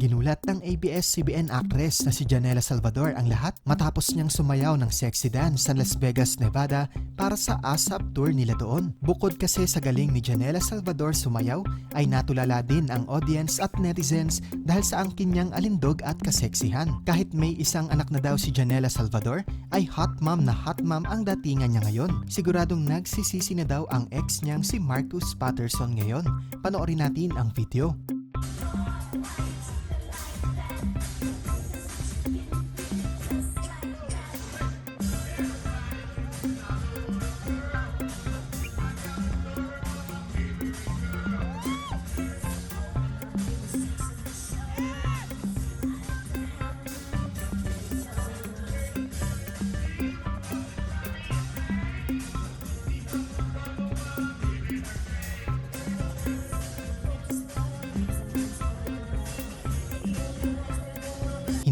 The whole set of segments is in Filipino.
Ginulat ng ABS-CBN actress na si Janela Salvador ang lahat matapos niyang sumayaw ng sexy dance sa Las Vegas, Nevada para sa ASAP tour nila doon. Bukod kasi sa galing ni Janela Salvador sumayaw, ay natulala din ang audience at netizens dahil sa angkin niyang alindog at kaseksihan. Kahit may isang anak na daw si Janela Salvador, ay hot mom na hot mom ang datingan niya ngayon. Siguradong nagsisisi na daw ang ex niyang si Marcus Patterson ngayon. Panoorin natin ang video.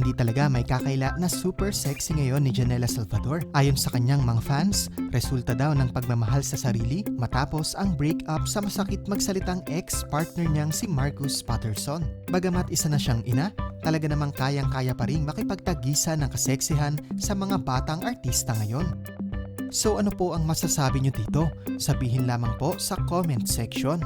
Hindi talaga may kakaila na super sexy ngayon ni Janela Salvador. Ayon sa kanyang mga fans, resulta daw ng pagmamahal sa sarili matapos ang breakup sa masakit magsalitang ex-partner niyang si Marcus Patterson. Bagamat isa na siyang ina, talaga namang kayang-kaya pa rin makipagtagisa ng kaseksihan sa mga batang artista ngayon. So ano po ang masasabi niyo dito? Sabihin lamang po sa comment section.